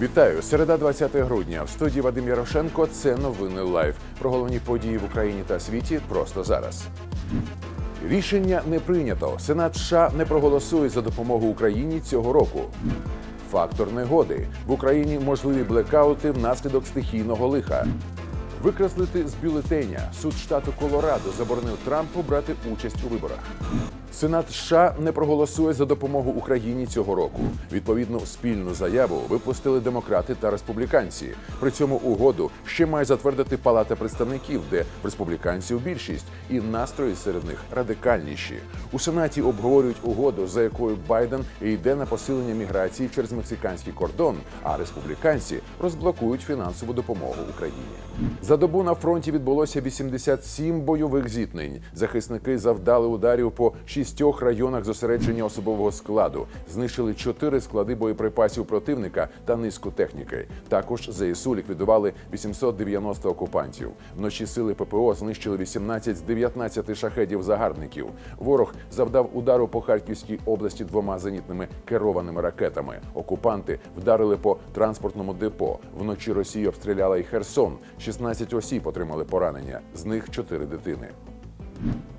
Вітаю! Середа 20 грудня. В студії Вадим Ярошенко. Це новини лайв. Про головні події в Україні та світі просто зараз. Рішення не прийнято. Сенат США не проголосує за допомогу Україні цього року. Фактор негоди в Україні можливі блекаути внаслідок стихійного лиха. Викреслити з бюлетеня суд штату Колорадо заборонив Трампу брати участь у виборах. Сенат США не проголосує за допомогу Україні цього року. Відповідну спільну заяву випустили демократи та республіканці. При цьому угоду ще має затвердити Палата представників, де республіканців більшість, і настрої серед них радикальніші. У сенаті обговорюють угоду, за якою Байден йде на посилення міграції через мексиканський кордон, а республіканці розблокують фінансову допомогу Україні. За добу на фронті відбулося 87 бойових зіткнень. Захисники завдали ударів по шістьох районах зосередження особового складу, знищили чотири склади боєприпасів противника та низку техніки. Також ЗСУ ліквідували 890 окупантів. Вночі сили ППО знищили 18 з 19 шахедів загарбників. Ворог завдав удару по Харківській області двома зенітними керованими ракетами. Окупанти вдарили по транспортному депо. Вночі Росія обстріляла і Херсон. 16 осіб отримали поранення, з них 4 дитини.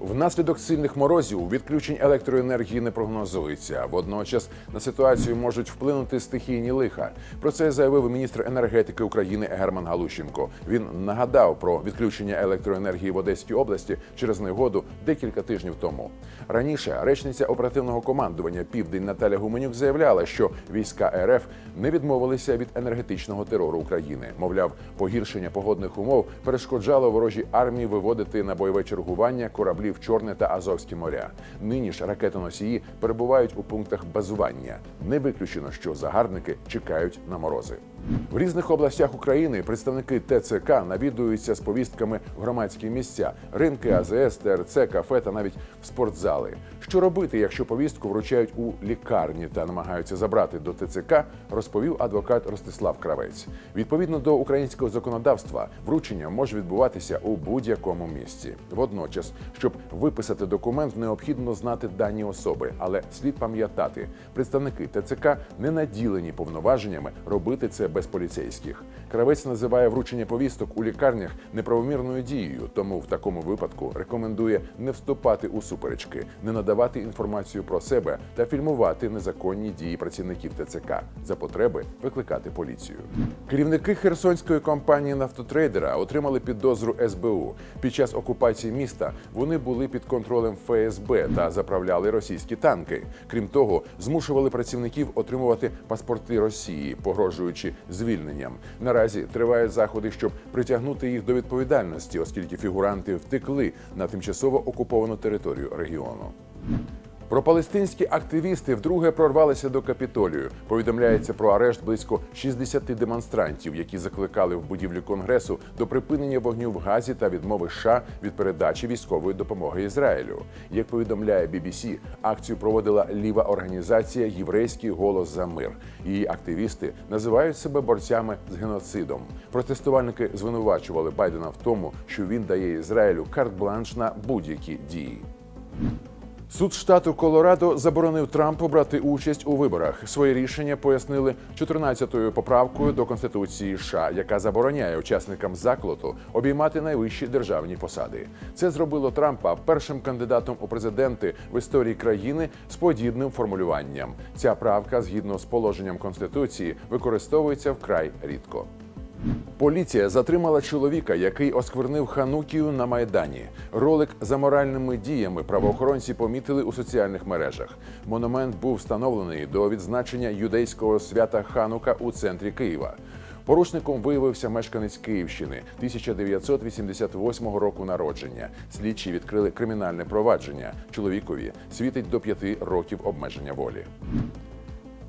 Внаслідок сильних морозів відключень електроенергії не прогнозується. Водночас на ситуацію можуть вплинути стихійні лиха. Про це заявив міністр енергетики України Герман Галущенко. Він нагадав про відключення електроенергії в Одеській області через негоду декілька тижнів тому. Раніше речниця оперативного командування Південь Наталя Гуменюк заявляла, що війська РФ не відмовилися від енергетичного терору України. Мовляв, погіршення погодних умов перешкоджало ворожій армії виводити на бойове чергування кораблі в Чорне та Азовське моря. Нині ж ракетоносії перебувають у пунктах базування. Не виключено, що загарбники чекають на морози. В різних областях України представники ТЦК навідуються з повістками в громадські місця, ринки, АЗС, ТРЦ, кафе та навіть в спортзали. Що робити, якщо повістку вручають у лікарні та намагаються забрати до ТЦК, розповів адвокат Ростислав Кравець. Відповідно до українського законодавства, вручення може відбуватися у будь-якому місці. Водночас, щоб виписати документ, необхідно знати дані особи, але слід пам'ятати, представники ТЦК не наділені повноваженнями робити це без поліцейських. Кравець називає вручення повісток у лікарнях неправомірною дією, тому в такому випадку рекомендує не вступати у суперечки, не надавати інформацію про себе та фільмувати незаконні дії працівників ТЦК за потреби викликати поліцію. Керівники херсонської компанії нафтотрейдера отримали підозру СБУ. Під час окупації міста вони були під контролем ФСБ та заправляли російські танки. Крім того, змушували працівників отримувати паспорти Росії, погрожуючи звільненням. Наразі тривають заходи, щоб притягнути їх до відповідальності, оскільки фігуранти втекли на тимчасово окуповану територію регіону. Пропалестинські активісти вдруге прорвалися до Капітолію. Повідомляється про арешт близько 60 демонстрантів, які закликали в будівлі конгресу до припинення вогню в Газі та відмови США від передачі військової допомоги Ізраїлю. Як повідомляє BBC, акцію проводила ліва організація Єврейський голос за мир. Її активісти називають себе борцями з геноцидом. Протестувальники звинувачували Байдена в тому, що він дає Ізраїлю карт-бланш на будь-які дії. Суд штату Колорадо заборонив Трампу брати участь у виборах. Своє рішення пояснили 14-ю поправкою до конституції США, яка забороняє учасникам закладу обіймати найвищі державні посади. Це зробило Трампа першим кандидатом у президенти в історії країни з подібним формулюванням. Ця правка, згідно з положенням конституції, використовується вкрай рідко. Поліція затримала чоловіка, який осквернив ханукію на майдані. Ролик за моральними діями правоохоронці помітили у соціальних мережах. Монумент був встановлений до відзначення юдейського свята Ханука у центрі Києва. Порушником виявився мешканець Київщини 1988 року народження. Слідчі відкрили кримінальне провадження. Чоловікові світить до п'яти років обмеження волі.